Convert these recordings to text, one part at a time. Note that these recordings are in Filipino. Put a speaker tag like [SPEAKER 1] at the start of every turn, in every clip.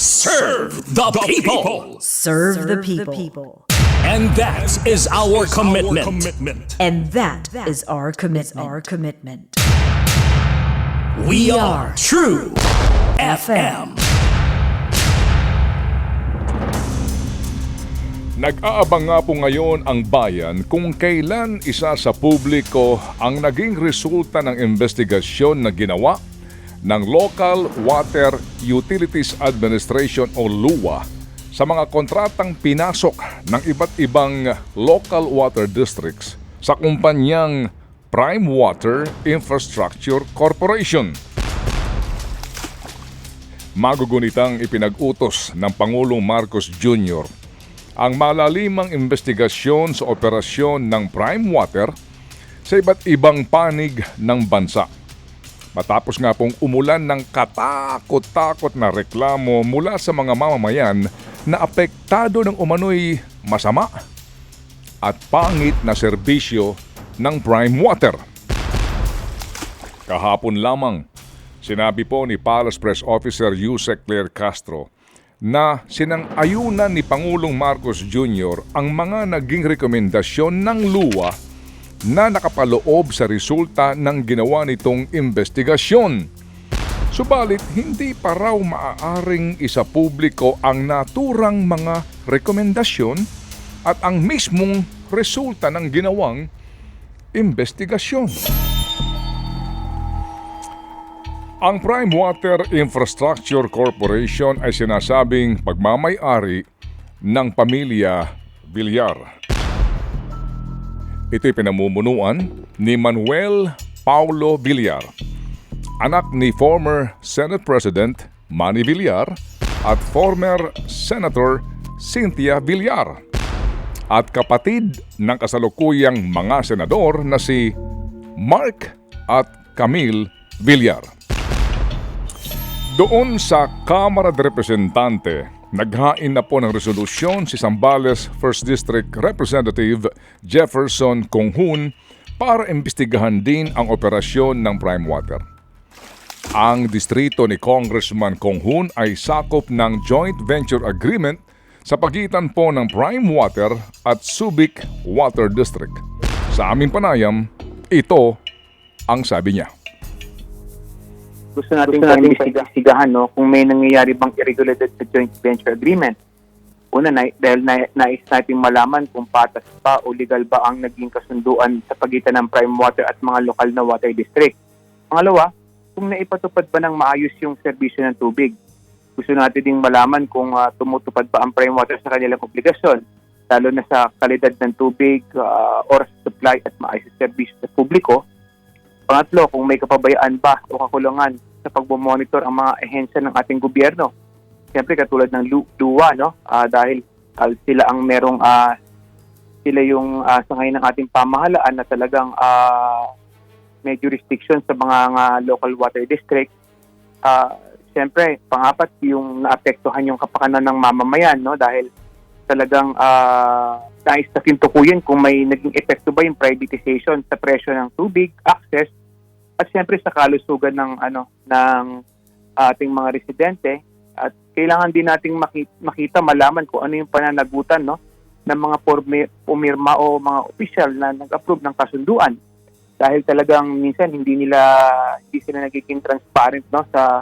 [SPEAKER 1] Serve the people.
[SPEAKER 2] Serve the people.
[SPEAKER 1] And that is our commitment.
[SPEAKER 2] And that is our commitment. Our commitment.
[SPEAKER 1] We are True FM.
[SPEAKER 3] Nag-aabang nga po ngayon ang bayan kung kailan isa sa publiko ang naging resulta ng investigasyon na ginawa ng Local Water Utilities Administration o LUWA sa mga kontratang pinasok ng iba't ibang local water districts sa kumpanyang Prime Water Infrastructure Corporation. Magugunitang ipinag-utos ng Pangulong Marcos Jr. ang malalimang investigasyon sa operasyon ng Prime Water sa iba't ibang panig ng bansa. Matapos nga pong umulan ng katakot-takot na reklamo mula sa mga mamamayan na apektado ng umano'y masama at pangit na serbisyo ng Prime Water. Kahapon lamang, sinabi po ni Palace Press Officer Yusek Claire Castro na sinang-ayunan ni Pangulong Marcos Jr. ang mga naging rekomendasyon ng luwa na nakapaloob sa resulta ng ginawa nitong investigasyon. Subalit, hindi pa raw maaaring isa publiko ang naturang mga rekomendasyon at ang mismong resulta ng ginawang investigasyon. Ang Prime Water Infrastructure Corporation ay sinasabing pagmamayari ng pamilya Villar. Ito'y pinamumunuan ni Manuel Paulo Villar, anak ni former Senate President Manny Villar at former Senator Cynthia Villar at kapatid ng kasalukuyang mga senador na si Mark at Camille Villar. Doon sa Kamara de Representante, naghain na po ng resolusyon si Sambales 1st District Representative Jefferson Conghun para imbestigahan din ang operasyon ng Prime Water. Ang distrito ni Congressman Conghun ay sakop ng joint venture agreement sa pagitan po ng Prime Water at Subic Water District. Sa aming panayam, ito ang sabi niya
[SPEAKER 4] gusto natin gusto natin imbestigahan no kung may nangyayari bang irregulated sa joint venture agreement. Una na, dahil na, nais natin malaman kung patas pa o legal ba ang naging kasunduan sa pagitan ng Prime Water at mga lokal na water district. Pangalawa, kung naipatupad ba ng maayos yung serbisyo ng tubig. Gusto natin ding malaman kung uh, tumutupad ba ang Prime Water sa kanilang obligasyon, lalo na sa kalidad ng tubig, uh, oras supply at maayos na serbisyo sa publiko Pangatlo, kung may kapabayaan ba o kakulangan sa pagmamonitor ang mga ehensya ng ating gobyerno. Siyempre katulad ng luwa, no? Uh, dahil uh, sila ang merong uh, sila yung uh, sa ngayon ng ating pamahalaan na talagang uh, may jurisdiction sa mga uh, local water district. Uh, Siyempre, pangapat yung naapektuhan yung kapakanan ng mamamayan, no? Dahil talagang uh, nais na kintukuyin kung may naging epekto ba yung privatization sa presyo ng tubig, access, at siyempre sa kalusugan ng ano ng ating mga residente at kailangan din nating makita, malaman kung ano yung pananagutan no ng mga pumirma o mga opisyal na nag-approve ng kasunduan dahil talagang minsan hindi nila hindi sila nagiging transparent no sa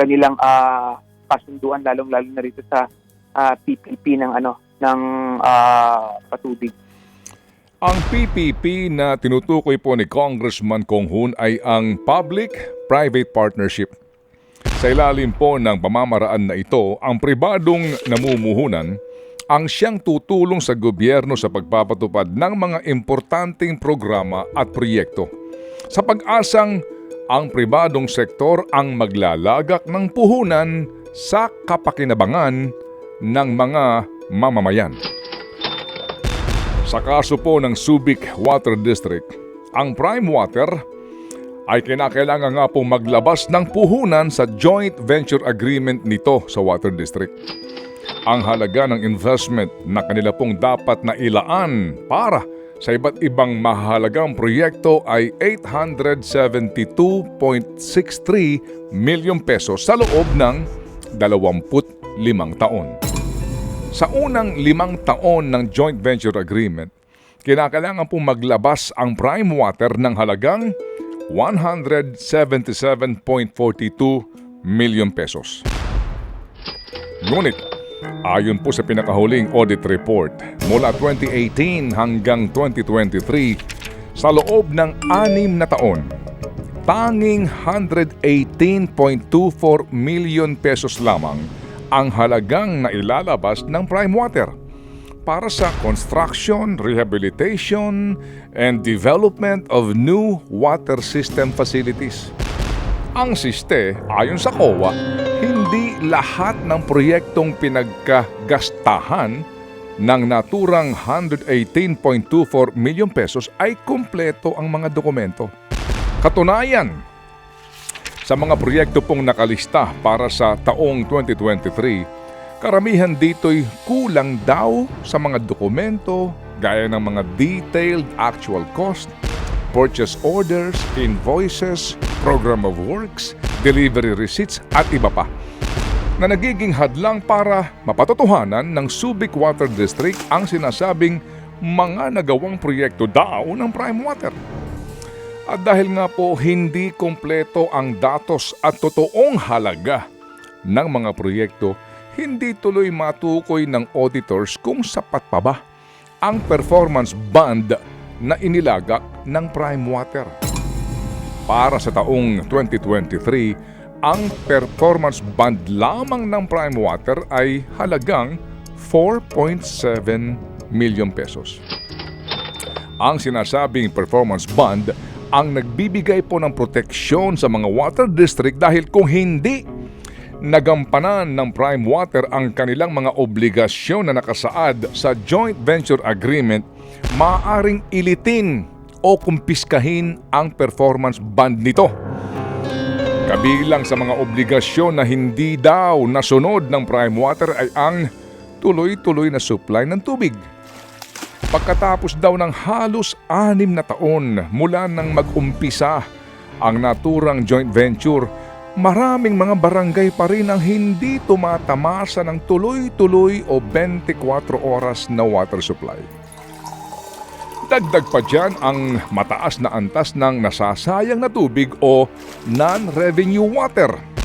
[SPEAKER 4] kanilang uh, kasunduan lalong lalo na rito sa uh, ah, PPP ng ano ng uh, patubig.
[SPEAKER 3] Ang PPP na tinutukoy po ni Congressman Konghun ay ang Public-Private Partnership. Sa ilalim po ng pamamaraan na ito, ang pribadong namumuhunan ang siyang tutulong sa gobyerno sa pagpapatupad ng mga importanteng programa at proyekto. Sa pag-asang ang pribadong sektor ang maglalagak ng puhunan sa kapakinabangan ng mga mamamayan. Sa kaso po ng Subic Water District, ang Prime Water ay kinakailangan nga pong maglabas ng puhunan sa joint venture agreement nito sa Water District. Ang halaga ng investment na kanila pong dapat na ilaan para sa iba't ibang mahalagang proyekto ay 872.63 milyong pesos sa loob ng 25 limang taon. Sa unang limang taon ng joint venture agreement, kinakailangan pong maglabas ang Prime Water ng halagang 177.42 million pesos. Ngunit, ayon po sa pinakahuling audit report mula 2018 hanggang 2023, sa loob ng anim na taon, tanging 118.24 million pesos lamang ang halagang na ilalabas ng Prime Water para sa construction, rehabilitation, and development of new water system facilities. Ang siste, ayon sa COA, hindi lahat ng proyektong pinagkagastahan ng naturang 118.24 milyon pesos ay kumpleto ang mga dokumento. Katunayan, sa mga proyekto pong nakalista para sa taong 2023, karamihan dito'y kulang daw sa mga dokumento gaya ng mga detailed actual cost, purchase orders, invoices, program of works, delivery receipts at iba pa na nagiging hadlang para mapatotohanan ng Subic Water District ang sinasabing mga nagawang proyekto daw ng Prime Water. At dahil nga po hindi kompleto ang datos at totoong halaga ng mga proyekto, hindi tuloy matukoy ng auditors kung sapat pa ba ang performance band na inilagak ng Prime Water. Para sa taong 2023, ang performance band lamang ng Prime Water ay halagang 4.7 million pesos. Ang sinasabing performance bond ang nagbibigay po ng proteksyon sa mga water district dahil kung hindi nagampanan ng Prime Water ang kanilang mga obligasyon na nakasaad sa joint venture agreement, maaaring ilitin o kumpiskahin ang performance bond nito. Kabilang sa mga obligasyon na hindi daw nasunod ng Prime Water ay ang tuloy-tuloy na supply ng tubig. Pagkatapos daw ng halos anim na taon mula nang mag-umpisa ang naturang joint venture, maraming mga barangay pa rin ang hindi tumatamasa ng tuloy-tuloy o 24 oras na water supply. Dagdag pa dyan ang mataas na antas ng nasasayang na tubig o non-revenue water.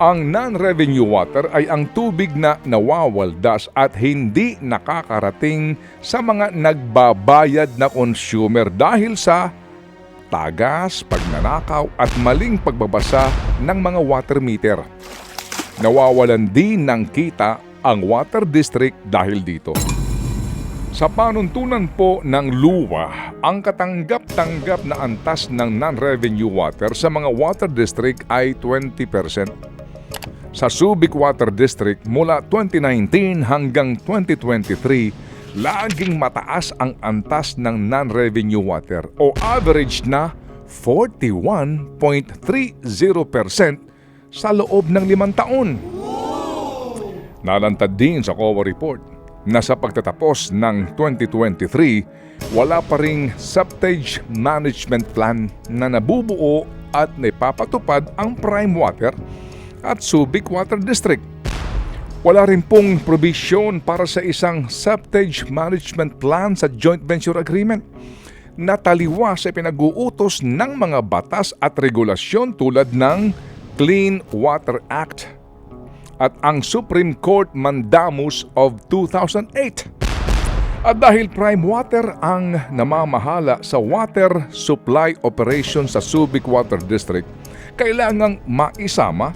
[SPEAKER 3] Ang non-revenue water ay ang tubig na nawawaldas at hindi nakakarating sa mga nagbabayad na consumer dahil sa tagas, pagnanakaw at maling pagbabasa ng mga water meter. Nawawalan din ng kita ang water district dahil dito. Sa panuntunan po ng luwa, ang katanggap-tanggap na antas ng non-revenue water sa mga water district ay 20%. Sa Subic Water District mula 2019 hanggang 2023, laging mataas ang antas ng non-revenue water o average na 41.30% sa loob ng limang taon. Nalantad din sa COA report na sa pagtatapos ng 2023, wala pa ring septage management plan na nabubuo at naipapatupad ang Prime Water at Subic Water District. Wala rin pong provision para sa isang septage management plan sa joint venture agreement na taliwa sa pinag-uutos ng mga batas at regulasyon tulad ng Clean Water Act at ang Supreme Court Mandamus of 2008. At dahil Prime Water ang namamahala sa water supply operation sa Subic Water District, kailangang maisama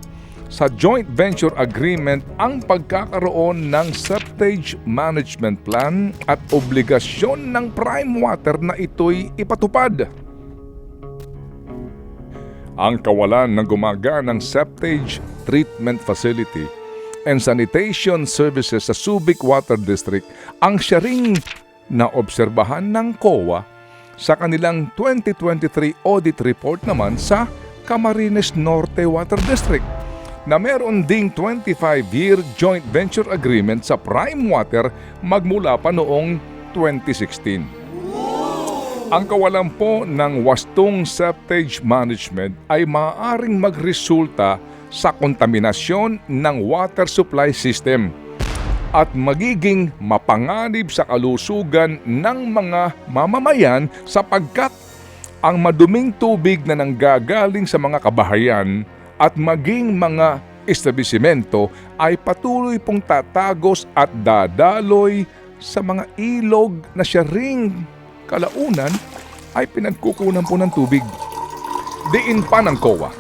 [SPEAKER 3] sa joint venture agreement ang pagkakaroon ng septage management plan at obligasyon ng Prime Water na ito'y ipatupad. Ang kawalan ng gumaganang septage treatment facility and sanitation services sa Subic Water District ang siya ring naobserbahan ng COA sa kanilang 2023 audit report naman sa Camarines Norte Water District na meron ding 25-year joint venture agreement sa Prime Water magmula pa noong 2016. Ang kawalan po ng wastong septage management ay maaaring magresulta sa kontaminasyon ng water supply system at magiging mapanganib sa kalusugan ng mga mamamayan sapagkat ang maduming tubig na nanggagaling sa mga kabahayan at maging mga establisimento ay patuloy pong tatagos at dadaloy sa mga ilog na siya ring kalaunan ay pinagkukunan po ng tubig. Diin pa ng COA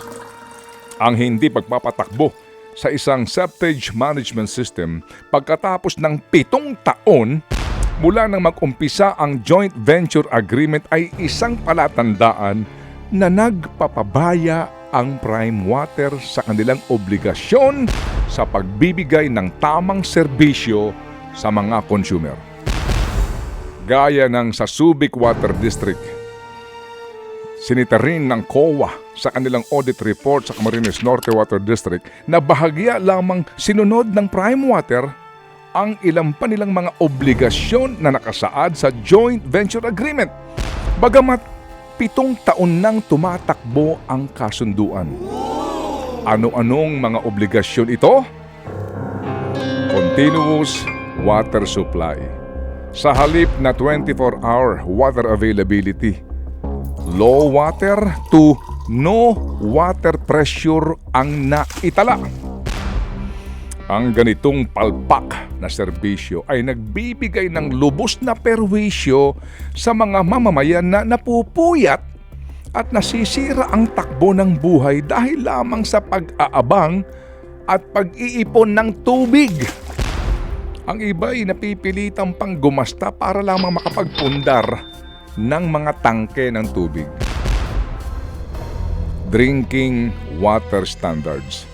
[SPEAKER 3] ang hindi pagpapatakbo sa isang septage management system pagkatapos ng pitong taon mula nang mag-umpisa ang joint venture agreement ay isang palatandaan na nagpapabaya ang Prime Water sa kanilang obligasyon sa pagbibigay ng tamang serbisyo sa mga consumer. Gaya ng sa Subic Water District, sinita rin ng COA sa kanilang audit report sa Camarines Norte Water District na bahagya lamang sinunod ng Prime Water ang ilang pa nilang mga obligasyon na nakasaad sa joint venture agreement. Bagamat pitong taon nang tumatakbo ang kasunduan. Ano-anong mga obligasyon ito? Continuous water supply. Sa halip na 24-hour water availability, low water to no water pressure ang naitala. Ang ganitong palpak na serbisyo ay nagbibigay ng lubos na perwisyo sa mga mamamayan na napupuyat at nasisira ang takbo ng buhay dahil lamang sa pag-aabang at pag-iipon ng tubig. Ang iba ay napipilitang pang gumasta para lamang makapagpundar ng mga tangke ng tubig. Drinking Water Standards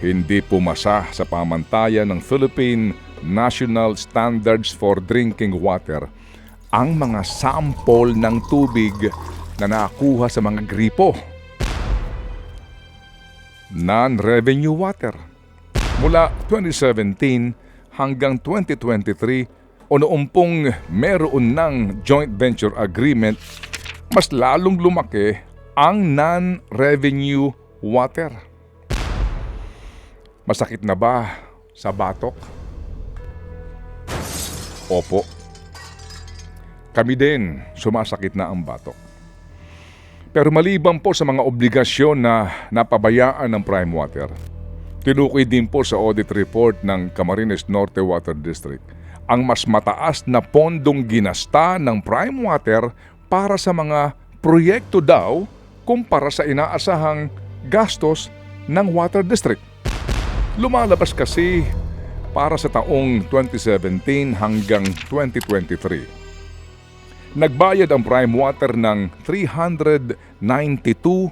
[SPEAKER 3] Hindi pumasa sa pamantayan ng Philippine National Standards for Drinking Water ang mga sample ng tubig na nakuha sa mga gripo. Non-revenue water. Mula 2017 hanggang 2023 o noong pong meron ng joint venture agreement, mas lalong lumaki ang non-revenue water. Masakit na ba sa batok? Opo. Kami din, sumasakit na ang batok. Pero maliban po sa mga obligasyon na napabayaan ng Prime Water, tinukoy din po sa audit report ng Camarines Norte Water District ang mas mataas na pondong ginasta ng Prime Water para sa mga proyekto daw kumpara sa inaasahang gastos ng Water District. Lumalabas kasi para sa taong 2017 hanggang 2023. Nagbayad ang Prime Water ng 392.9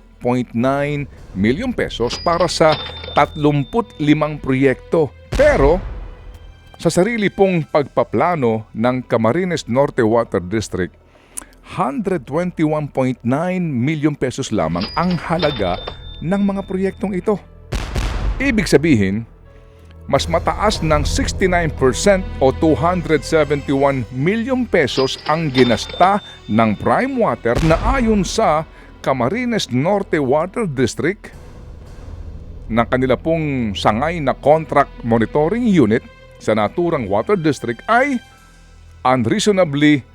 [SPEAKER 3] milyon pesos para sa 35 proyekto. Pero sa sarili pong pagpaplano ng Camarines Norte Water District, 121.9 milyon pesos lamang ang halaga ng mga proyektong ito. Ibig sabihin, mas mataas ng 69% o 271 milyong pesos ang ginasta ng Prime Water na ayon sa Camarines Norte Water District ng kanila pong sangay na contract monitoring unit sa naturang water district ay unreasonably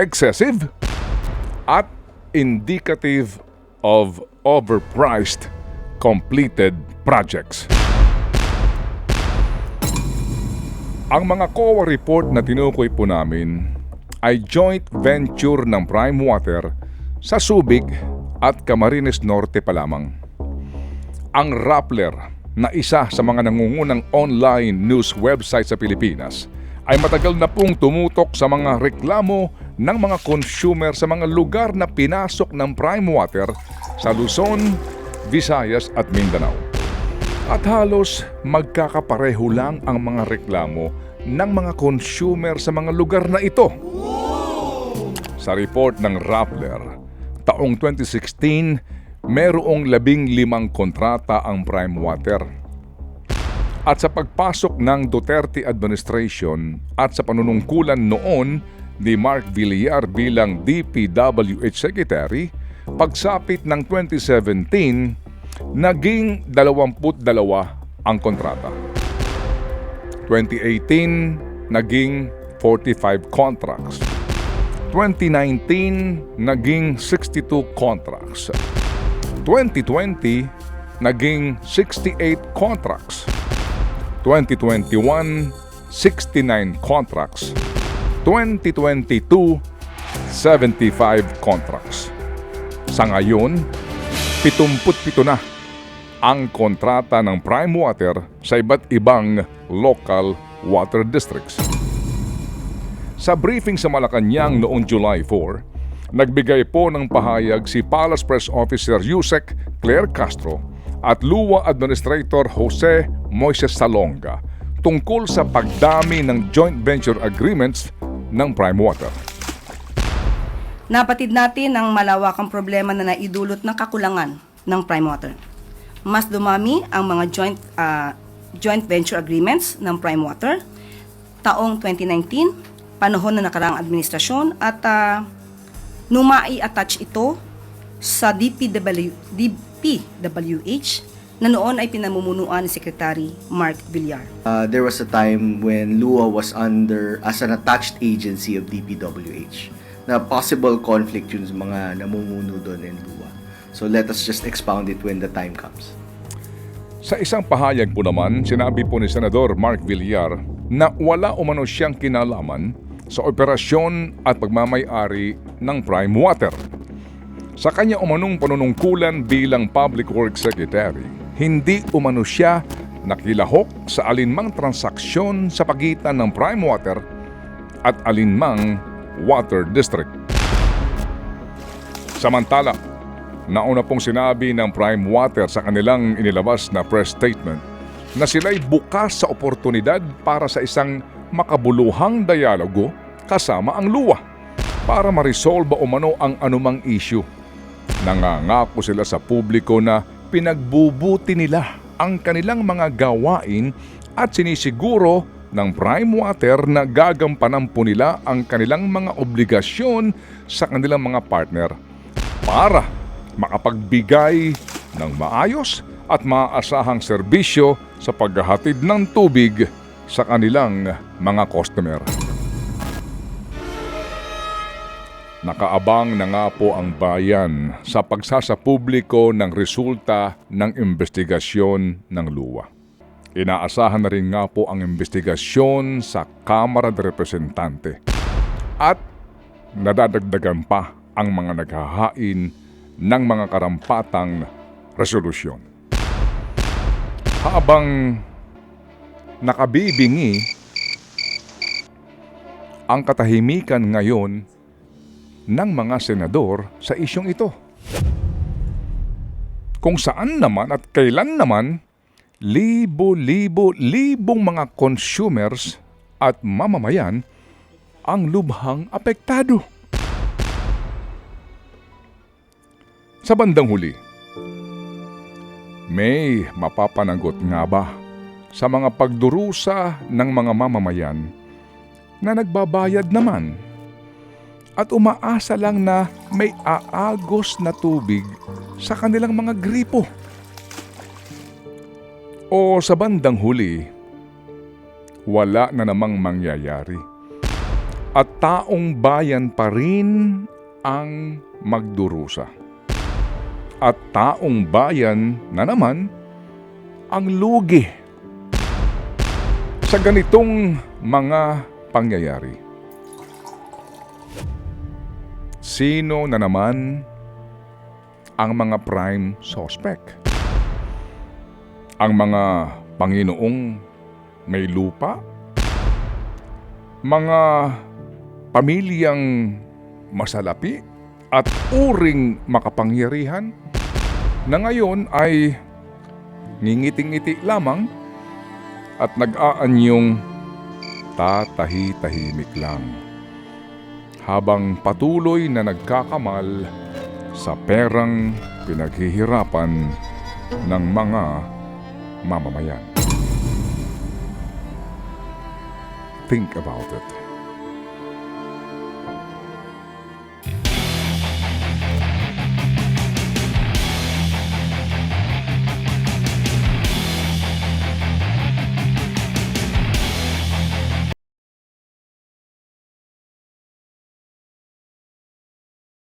[SPEAKER 3] excessive at indicative of overpriced completed projects. Ang mga COA report na tinukoy po namin ay joint venture ng Prime Water sa Subic at Camarines Norte pa lamang. Ang Rappler na isa sa mga nangungunang online news website sa Pilipinas ay matagal na pong tumutok sa mga reklamo ng mga consumer sa mga lugar na pinasok ng Prime Water sa Luzon, Visayas at Mindanao. At halos magkakapareho lang ang mga reklamo ng mga consumer sa mga lugar na ito. Sa report ng Rappler, taong 2016, merong labing limang kontrata ang Prime Water. At sa pagpasok ng Duterte administration at sa panunungkulan noon ni Mark Villar bilang DPWH Secretary, pagsapit ng 2017, naging 22 ang kontrata. 2018, naging 45 contracts. 2019, naging 62 contracts. 2020, naging 68 contracts. 2021, 69 contracts. 2022, 75 contracts. Sa ngayon, 77 na ang kontrata ng Prime Water sa iba't ibang local water districts. Sa briefing sa Malacanang noong July 4, nagbigay po ng pahayag si Palace Press Officer Yusek Claire Castro at Luwa Administrator Jose Moises Salonga tungkol sa pagdami ng joint venture agreements ng Prime Water.
[SPEAKER 5] Napatid natin ang malawakang problema na naidulot ng kakulangan ng Prime Water. Mas dumami ang mga joint ah, joint venture agreements ng Prime Water taong 2019, panahon na nakaraang administrasyon at uh, numai-attach ito sa DPW, DPWH na noon ay pinamumunuan ni Secretary Mark Villar.
[SPEAKER 6] Uh, there was a time when Lua was under as an attached agency of DPWH na possible conflict yun sa mga namumuno doon in Lua. So let us just expound it when the time comes.
[SPEAKER 3] Sa isang pahayag po naman, sinabi po ni Senador Mark Villar na wala umano siyang kinalaman sa operasyon at pagmamayari ng Prime Water. Sa kanya umanong panunungkulan bilang Public Works Secretary, hindi umano siya nakilahok sa alinmang transaksyon sa pagitan ng Prime Water at alinmang water district. Samantala, nauna pong sinabi ng Prime Water sa kanilang inilabas na press statement na sila'y bukas sa oportunidad para sa isang makabuluhang dialogo kasama ang luwa para ma-resolve umano ang anumang issue. Nangangako sila sa publiko na pinagbubuti nila ang kanilang mga gawain at sinisiguro ng Prime Water na gagampanan po nila ang kanilang mga obligasyon sa kanilang mga partner para makapagbigay ng maayos at maaasahang serbisyo sa paghahatid ng tubig sa kanilang mga customer. Nakaabang na nga po ang bayan sa pagsasapubliko ng resulta ng investigasyon ng luwa. Inaasahan na rin nga po ang investigasyon sa Kamara de Representante at nadadagdagan pa ang mga naghahain ng mga karampatang resolusyon. Habang nakabibingi ang katahimikan ngayon ng mga senador sa isyong ito. Kung saan naman at kailan naman, libo-libo libong mga consumers at mamamayan ang lubhang apektado. Sa bandang huli, may mapapanagot nga ba sa mga pagdurusa ng mga mamamayan na nagbabayad naman at umaasa lang na may aagos na tubig sa kanilang mga gripo? O sa bandang huli, wala na namang mangyayari at taong bayan pa rin ang magdurusa at taong bayan na naman ang lugi sa ganitong mga pangyayari. Sino na naman ang mga prime suspect? Ang mga Panginoong may lupa? Mga pamilyang masalapi at uring makapangyarihan? na ngayon ay ngingiting-ngiti lamang at nag-aanyong tatahi-tahimik lang habang patuloy na nagkakamal sa perang pinaghihirapan ng mga mamamayan. Think about it.